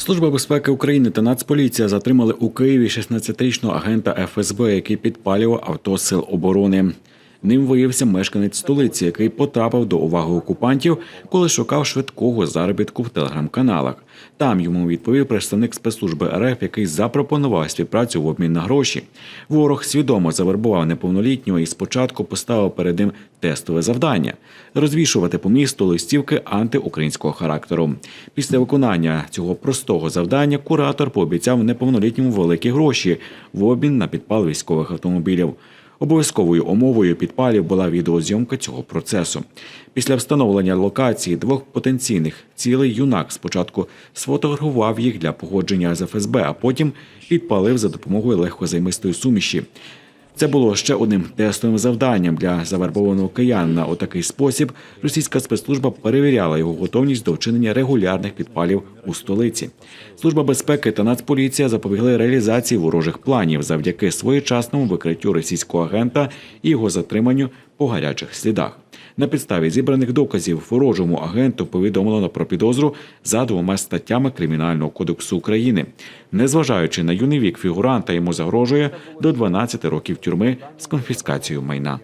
Служба безпеки України та Нацполіція затримали у Києві 16-річного агента ФСБ, який підпалював авто сил оборони. Ним виявився мешканець столиці, який потрапив до уваги окупантів, коли шукав швидкого заробітку в телеграм-каналах. Там йому відповів представник спецслужби РФ, який запропонував співпрацю в обмін на гроші. Ворог свідомо завербував неповнолітнього і спочатку поставив перед ним тестове завдання розвішувати по місту листівки антиукраїнського характеру. Після виконання цього простого завдання куратор пообіцяв неповнолітньому великі гроші в обмін на підпал військових автомобілів. Обов'язковою умовою підпалів була відеозйомка цього процесу. Після встановлення локації двох потенційних цілей юнак спочатку сфотографував їх для погодження з ФСБ, а потім підпалив за допомогою легкозаймистої суміші. Це було ще одним тестовим завданням для завербованого киянина. У такий спосіб російська спецслужба перевіряла його готовність до вчинення регулярних підпалів у столиці. Служба безпеки та Нацполіція запобігли реалізації ворожих планів завдяки своєчасному викриттю російського агента і його затриманню по гарячих слідах. На підставі зібраних доказів ворожому агенту повідомлено про підозру за двома статтями Кримінального кодексу України. Незважаючи на юний вік фігуранта, йому загрожує до 12 років тюрми з конфіскацією майна.